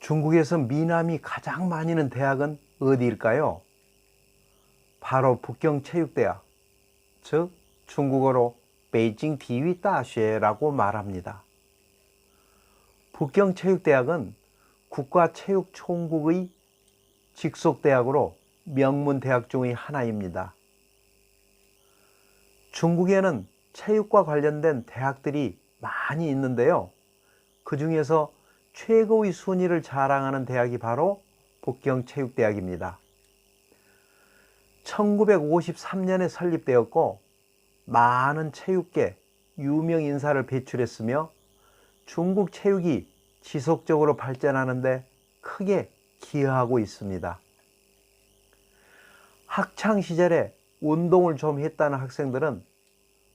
중국에서 미남이 가장 많이 있는 대학은 어디일까요? 바로 북경체육대학, 즉 중국어로 베이징 디위大学라고 말합니다. 북경체육대학은 국가체육총국의 직속대학으로 명문대학 중의 하나입니다. 중국에는 체육과 관련된 대학들이 많이 있는데요. 그 중에서 최고의 순위를 자랑하는 대학이 바로 북경체육대학입니다. 1953년에 설립되었고 많은 체육계 유명 인사를 배출했으며 중국 체육이 지속적으로 발전하는데 크게 기여하고 있습니다. 학창 시절에 운동을 좀 했다는 학생들은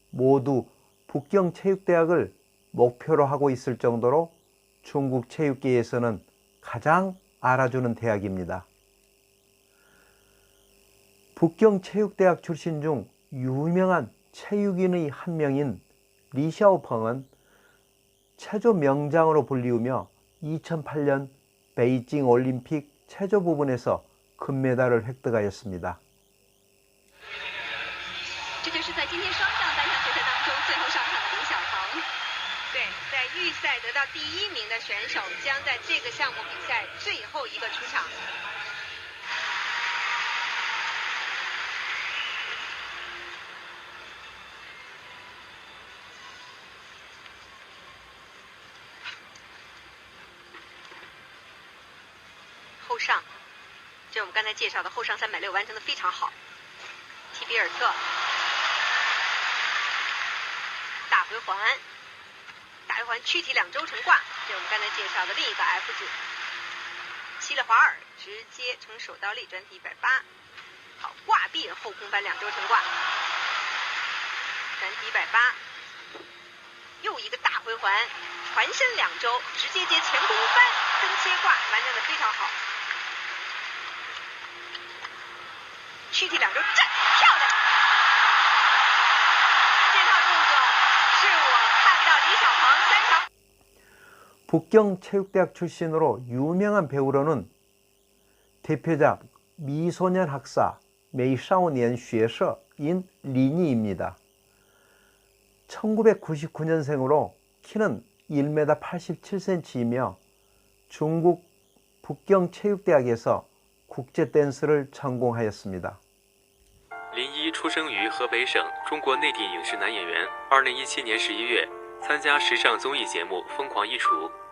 모두 북경체육대학을 목표로 하고 있을 정도로 중국 체육계에서는 가장 알아주는 대학입니다. 북경체육대학 출신 중 유명한 체육인의 한 명인 리샤오펑은 체조 명장으로 불리우며 2008년 베이징 올림픽 체조 부분에서 금메달을 획득하였습니다. 对，在预赛得到第一名的选手将在这个项目比赛最后一个出场。后上，就我们刚才介绍的后上三百六完成的非常好。提比尔特，大回环，环躯体两周成挂，这是我们刚才介绍的另一个 F 组。希勒华尔直接成手倒立转体一百八，好挂臂后空翻两周成挂，转体一百八，又一个大回环，船身两周直接接前空翻分切挂，完成的非常好。躯体两周站，漂亮！ 북경체육대학 출신으로 유명한 배우로는 대표작 미소년 학사 메이샤오니엔 쉐서인 리니입니다. 1999년생으로 키는 1m 87cm이며 중국 북경체육대학에서 국제 댄스를 전공하였습니다. 林一出生于河北省，中国内地影视男演员。二零一七年十一月，参加时尚综艺节目《疯狂衣橱》，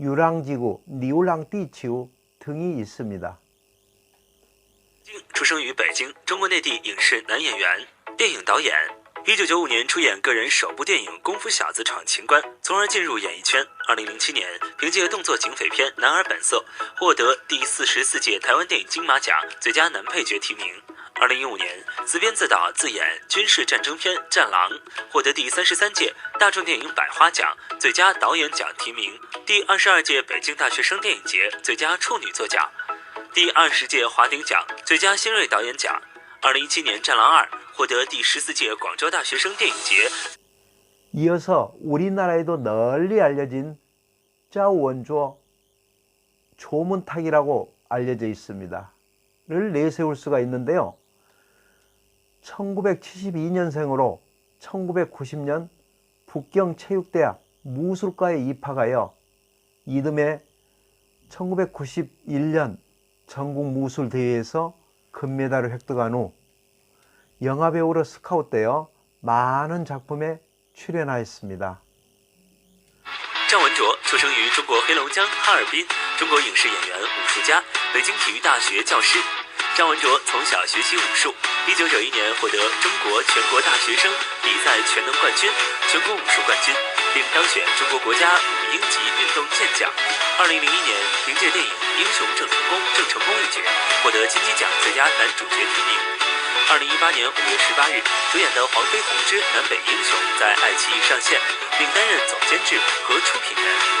유랑지구, 니울랑 띠치우 등이 있습니다. 出生于北京，中国内地影视男演员、电影导演。一九九五年出演个人首部电影《功夫小子闯情关》，从而进入演艺圈。二零零七年，凭借动作警匪片《男儿本色》获得第四十四届台湾电影金马奖最佳男配角提名。 二零一五年，自编自导自演军事战争片《战狼》，获得第三十三届大众电影百花奖最佳导演奖提名，第二十二届北京大学生电影节最佳处女作奖，第二十届华鼎奖最佳新锐导演奖。二零一七年《战狼二》获得第十四届广州大学生电影节 이어서 우리나라에도 널리 알려진 짜원조 조문탁이라고 알려져 있습니다. 를 내세울 수가 있는데요. 1972년생으로 1990년 북경체육대학 무술과에 입학하여 이듬해 1991년 전국 무술대회에서 금메달을 획득한 후 영화배우로 스카웃되어 많은 작품에 출연하였습니다. 张文卓出生于中国黑龙江哈尔滨，中国影视演员、武术家，北京体育大学教师。张文卓从小学习武术， 一九九一年获得中国全国大学生比赛全能冠军、全国武术冠军，并当选中国国家五英级运动健将。二零零一年，凭借电影《英雄郑成功》郑成功一角，获得金鸡奖最佳男主角提名。二零一八年五月十八日，主演的《黄飞鸿之南北英雄》在爱奇艺上线，并担任总监制和出品人。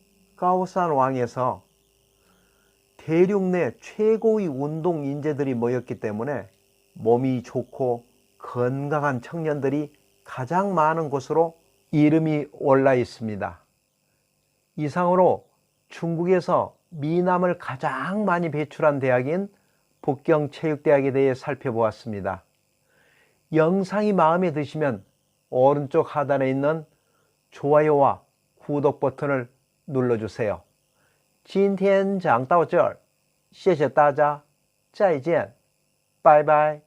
까오산 왕에서 대륙 내 최고의 운동 인재들이 모였기 때문에 몸이 좋고 건강한 청년들이 가장 많은 곳으로 이름이 올라 있습니다. 이상으로 중국에서 미남을 가장 많이 배출한 대학인 북경체육대학에 대해 살펴보았습니다. 영상이 마음에 드시면 오른쪽 하단에 있는 좋아요와 구독 버튼을 눌러주세요. 今天讲到这儿，谢谢大家，再见，拜拜。